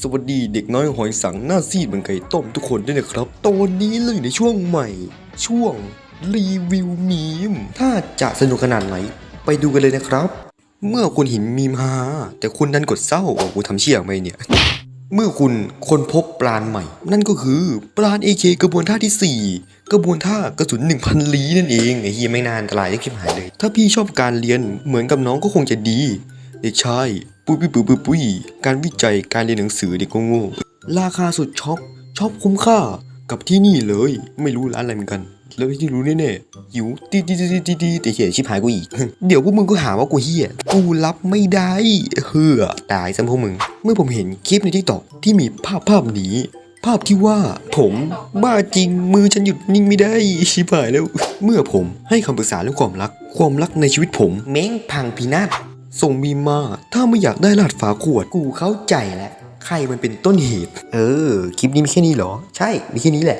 สวัสดีเด็กน้อยหอยสังหน้าซีดเหมือนไก่ต้มทุกคนด้วยนะครับ ตอนนี้เลยในช่วงใหม่ ช่วงรีวิวมีม ถ้าจะสนุกขนาดไหน ไปดูกันเลยนะครับ เมื่อคุณเห็นมีมฮาแต่คุณดันกดเศร้าว่ากูทำเชี่ยไหมเนี่ย เมื่อคุณคนพบปราณใหม่ นั่นก็คือปราณ AK กระบวนท่าที่ 4 กระบวนท่ากระสุน 1,000 ลีนั่นเองไอ้เฮียไม่นานอันตรายยักษ์ชิบหายเลย ถ้าพี่ชอบการเรียนเหมือนกับน้องก็คงจะดี เด็กชาย ปุ้ยปุ้ยปุ้ยปุ้ยปุ้ยการวิจัยการเรียนหนังสือเด็กโง่ราคาสุดช็อปช็อปคุ้มค่ากับที่นี่เลย ไม่รู้ร้านอะไรเหมือนกัน แล้วที่รู้แน่ๆหิวตีตีตีตีตีแต่เหี้ยชิบหายกูอีก เดี๋ยวพวกมึงก็หาว่ากูเฮี้ยกูรับไม่ได้เฮือตายซะพวกมึง เมื่อผมเห็นคลิปในทิกตอกที่มีภาพภาพนี้ภาพที่ว่าผมบ้าจริงมือฉันหยุดนิ่งไม่ได้ชิบหายแล้ว เมื่อผมให้คำปรึกษาเรื่องความรัก ความรักในชีวิตผมเม้งพังพินาศ ส่งมีมาถ้าไม่อยากได้ลาดฝาขวดกูเข้าใจแล้วใครมันเป็นต้นเหตุ เออ คลิปนี้มีแค่นี้เหรอ ใช่ มีแค่นี้แหละ